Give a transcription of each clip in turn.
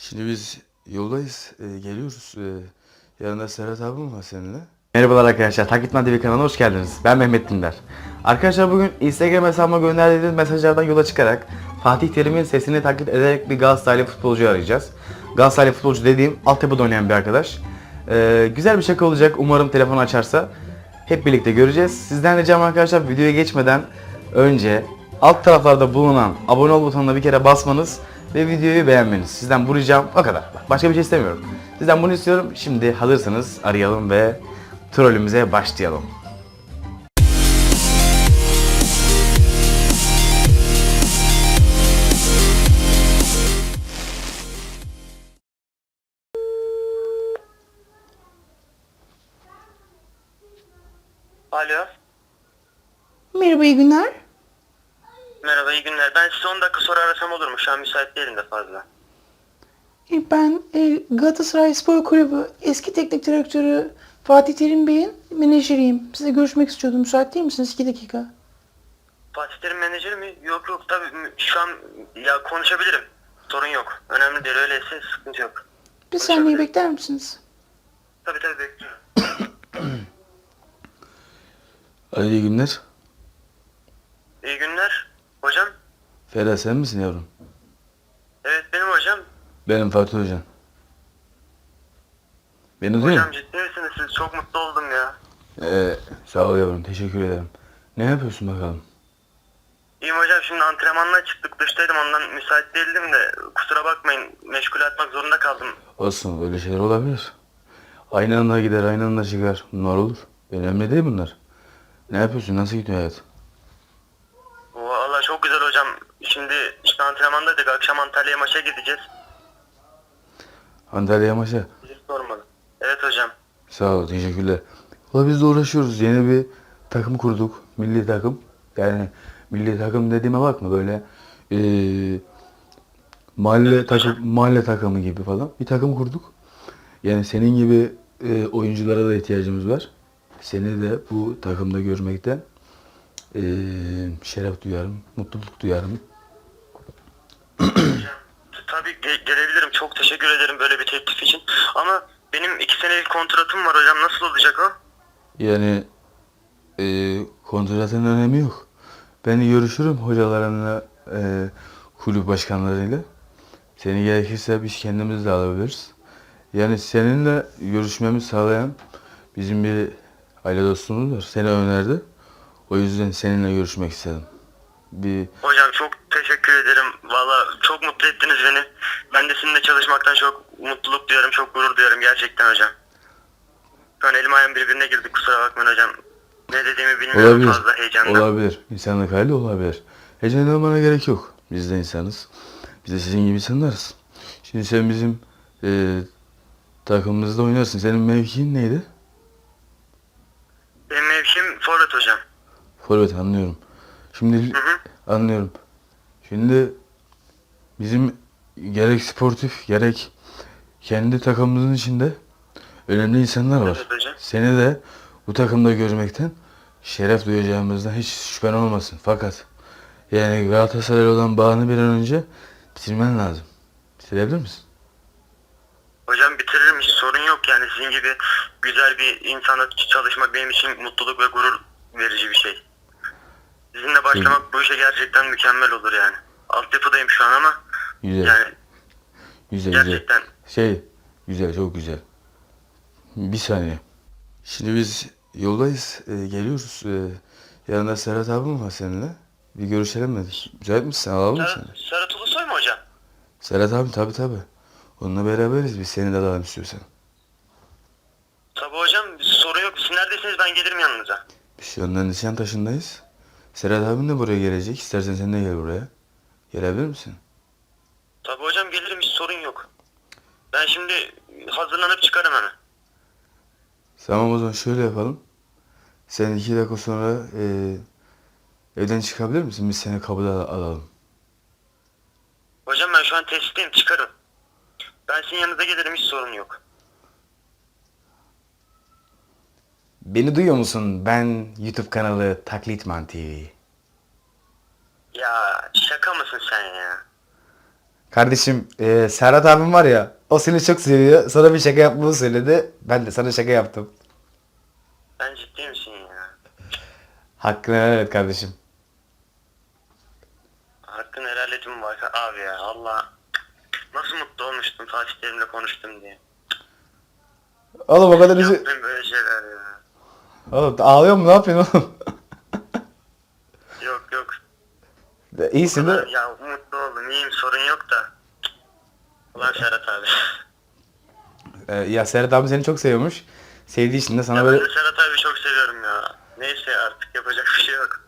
Şimdi biz yoldayız. e, geliyoruz. E, yanında Serhat abim var seninle. Merhabalar arkadaşlar, Takipman TV kanalına hoş geldiniz. Ben Mehmet Dindar. Arkadaşlar bugün Instagram hesabıma gönderdiğiniz mesajlardan yola çıkarak Fatih Terim'in sesini taklit ederek bir Galatasaraylı futbolcu arayacağız. Galatasaraylı futbolcu dediğim altyapıda oynayan bir arkadaş. Ee, güzel bir şaka olacak. Umarım telefon açarsa. Hep birlikte göreceğiz. Sizden ricam arkadaşlar videoya geçmeden önce alt taraflarda bulunan abone ol butonuna bir kere basmanız ve videoyu beğenmeniz. Sizden bu ricam o kadar. Bak, Başka bir şey istemiyorum. Sizden bunu istiyorum. Şimdi hazırsanız arayalım ve trollümüze başlayalım. Alo. Merhaba iyi günler. Merhaba iyi günler. Ben sizi 10 dakika sonra arasam olur mu? Şu an müsait değilim de fazla. E, Ben e, Galatasaray Spor Kulübü eski teknik direktörü Fatih Terim Bey'in menajeriyim. Size görüşmek istiyordum. Müsait değil misiniz? 2 dakika. Fatih Terim menajeri mi? Yok yok tabii mü- şu an ya konuşabilirim. Sorun yok. Önemli değil öyleyse sıkıntı yok. Bir saniye bekler misiniz? Tabii tabii bekliyorum. İyi günler. İyi günler. Hocam. Ferhat sen misin yavrum? Evet benim hocam. Benim Fatih Hocam. Beni duyuyor Hocam ciddi misiniz siz? Çok mutlu oldum ya. Ee, sağ ol yavrum. Teşekkür ederim. Ne yapıyorsun bakalım? İyiyim hocam şimdi antrenmandan çıktık dıştaydım ondan müsait değildim de kusura bakmayın meşgul etmek zorunda kaldım. Olsun öyle şeyler olabilir. Aynı anda gider aynı anda çıkar. Bunlar olur. Önemli değil bunlar. Ne yapıyorsun? Nasıl gidiyor hayat? Valla çok güzel hocam. Şimdi işte antrenmandaydık akşam Antalya'ya maça gideceğiz. Antalya maça. Bizi. Evet hocam. Sağ ol, teşekkürler. Valla biz de uğraşıyoruz. Yeni bir takım kurduk. Milli takım. Yani milli takım dediğime bakma böyle eee, mahalle takım mahalle takımı gibi falan bir takım kurduk. Yani senin gibi eee, oyunculara da ihtiyacımız var. Seni de bu takımda görmekten eee, şeref duyarım, mutluluk duyarım. Tabii ge- gelebilirim. Çok teşekkür ederim böyle bir teklif için. Ama benim iki senelik kontratım var hocam. Nasıl olacak o? Yani eee kontratın önemi yok. Ben görüşürüm hocalarımla, eee, kulüp başkanlarıyla. Seni gerekirse biz kendimiz de alabiliriz. Yani seninle görüşmemi sağlayan bizim bir aile dostumuz var. Seni önerdi. O yüzden seninle görüşmek istedim. Bir Hocam çok teşekkür ederim. Valla çok mutlu ettiniz beni. Ben de sizinle çalışmaktan çok mutluluk duyarım. Çok gurur duyarım gerçekten hocam. Şu an elim ayağım birbirine girdi. Kusura bakmayın hocam. Ne dediğimi bilmiyorum olabilir. fazla heyecandan. Olabilir. İnsanlık hali olabilir. Heyecanlanmana gerek yok. Biz de insanız. Biz de sizin gibi insanlarız. Şimdi sen bizim eee takımımızda oynarsın. Senin mevkiin neydi? Benim mevkim forvet hocam. Forvet anlıyorum. Şimdi Hı hı. anlıyorum. Şimdi bizim gerek sportif gerek kendi takımımızın içinde önemli insanlar var. Seni de bu takımda görmekten şeref duyacağımızdan hiç şüphen olmasın. Fakat yani Galatasaray olan bağını bir an önce bitirmen lazım. Bitirebilir misin? Hocam bitiririm hiç sorun yok yani sizin gibi güzel bir insana çalışmak benim için mutluluk ve gurur verici bir şey. Sizinle başlamak bu işe gerçekten mükemmel olur yani. Altyapıdayım şu an ama Güzel. yani güzel güzel. gerçekten Şey güzel çok güzel. Bir saniye. Şimdi biz yoldayız. e, geliyoruz. E, yanında Serhat abim var seninle. Bir görüşelim dedik. Müsait misin? Alalım mı seni? Serhat, Serhat Ulusoy mu hocam? Serhat abi tabi tabi. Onunla beraberiz biz. Seni de alalım istiyorsan. Tabii hocam sorun yok. Siz neredesiniz ben gelirim yanınıza. Biz şu anda Nişantaşı'ndayız. Serhat abin de buraya gelecek. İstersen sen de gel buraya. Gelebilir misin? Tabii hocam gelirim hiç sorun yok. Ben şimdi hazırlanıp çıkarım hemen. Tamam o zaman şöyle yapalım. Sen iki dakika sonra e, evden çıkabilir misin? Biz seni kapıda al- alalım. Hocam ben şu an tesisteyim çıkarım. Ben sizin yanınıza gelirim hiç sorun yok. Beni duyuyor musun? Ben YouTube kanalı Taklitman TV. Ya şaka mısın sen ya? Kardeşim e, Serhat abim var ya o seni çok seviyor. Sana bir şaka yapmanı söyledi. Ben de sana şaka yaptım. Sen ciddi misin ya? Hakkını helal et kardeşim. Hakkın helal etim var abi ya Allah. Nasıl mutlu olmuştum Fatih Terim'le konuştum diye. Oğlum o kadar üzü... Yaptım böyle şeyler ya. Oğlum ağlıyor mu ne yapıyorsun oğlum? Yok yok. İyisin değil mi? Ya mutlu oldum iyiyim sorun yok da. Ulan Serhat abi. Ee, ya Serhat abi seni çok seviyormuş. Sevdiği için de sana Ya ben böyle... de Serhat abi çok seviyorum ya. Neyse artık yapacak bir şey yok.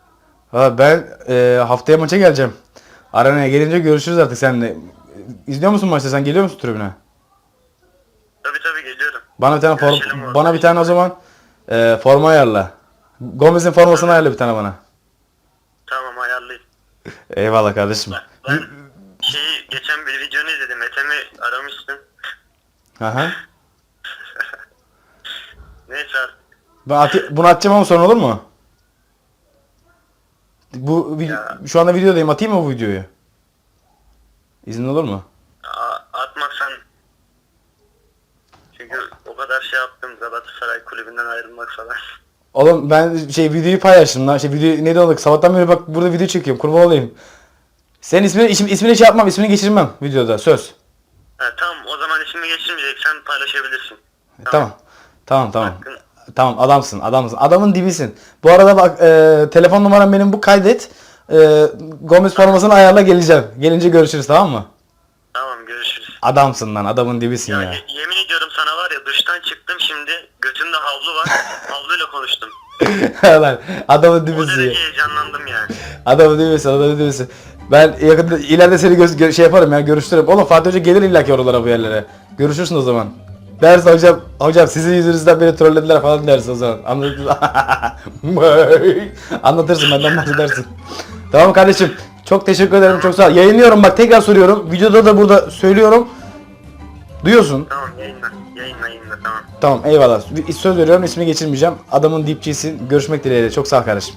Ha, ben e, haftaya maça geleceğim. Arenaya gelince görüşürüz artık seninle. İzliyor musun maçta sen geliyor musun tribüne? Tabi tabi geliyorum. Bana bir tane form, Görüşelim orada. bana bir tane o zaman e, forma ayarla. Gomez'in formasını ayarla bir tane bana. Tamam ayarlayayım. Eyvallah kardeşim. Ben şeyi geçen bir videonu izledim. Ethem'i aramıştım. Aha. Neyse artık. Ben atı- bunu atacağım ama sonra olur mu? Bu Ya. şu anda videodayım. Atayım mı bu videoyu? İzin olur mu? A- atmazsan çünkü o kadar şey yaptım Galatasaray kulübünden ayrılmak falan. Oğlum ben şey videoyu paylaştım lan. Şey video ne olduk? Sabahtan beri bak burada video çekiyorum. Kurban olayım. Senin ismini isim, ismini şey yapmam. ismini geçirmem videoda. Söz. Ha, tamam o zaman ismini geçirmeyeceksen paylaşabilirsin. Tamam. Tamam tamam. Hakkın. Tamam adamsın adamsın. Adamın dibisin. Bu arada bak e, telefon numaram benim bu kaydet. E, Gomez formasını ayarla geleceğim. Gelince görüşürüz tamam mı? Tamam görüşürüz. Adamsın lan adamın dibisin Ya, ya. ye- yemin ediyorum sana var ya duştan çıktım şimdi götümde havlu var. Havluyla konuştum. Lan adamın O ya. derece heyecanlandım yani. Adamın dibisin adamın dibisin. Ben yakında ileride seni gö- gö- şey yaparım ya görüştürürüm. Oğlum Fatih Hoca gelir illaki oralara bu yerlere. Görüşürsün o zaman. Dersin hocam, hocam sizin yüzünüzden beni trollediler falan dersin o zaman. Anlatırsın. Anlatırsın benden bahsedersin. Tamam kardeşim. Çok teşekkür ederim. Çok sağ ol. Yayınlıyorum bak tekrar soruyorum. Videoda da burada söylüyorum. Duyuyorsun. Tamam yayınla. Yayınla yayınla tamam. Eyvallah. Bir- Söz veriyorum ismini geçirmeyeceğim. Adamın dipçisin. Görüşmek dileğiyle. Çok sağ ol kardeşim.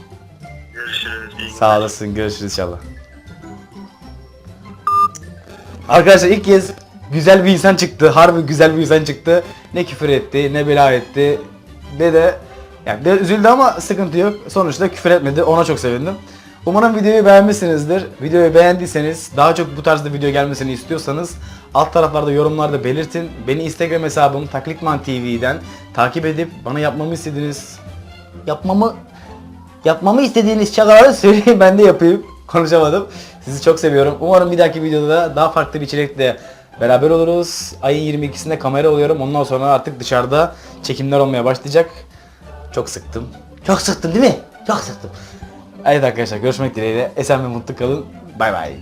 Görüşürüz. iyi Sağ olasın. Görüşürüz inşallah. Arkadaşlar ilk kez güzel bir insan çıktı. Harbi güzel bir insan çıktı. Ne küfür etti, ne bela etti. Ne de yani de üzüldü ama sıkıntı yok. Sonuçta küfür etmedi. Ona çok sevindim. Umarım videoyu beğenmişsinizdir. Videoyu beğendiyseniz, daha çok bu tarzda video gelmesini istiyorsanız alt taraflarda yorumlarda belirtin. Beni Instagram hesabım Taklitman TV'den takip edip bana yapmamı istediğiniz yapmamı Yapmamı istediğiniz şakaları söyleyin ben de yapayım. Konuşamadım. Sizi çok seviyorum. Umarım bir dahaki videoda daha farklı bir içerikle beraber oluruz. Ayın 22'sinde kamera oluyorum. Ondan sonra artık dışarıda çekimler olmaya başlayacak. Çok sıktım. Çok sıktım değil mi? Çok sıktım. Evet arkadaşlar görüşmek dileğiyle. Esen ve mutlu kalın. Bay bay.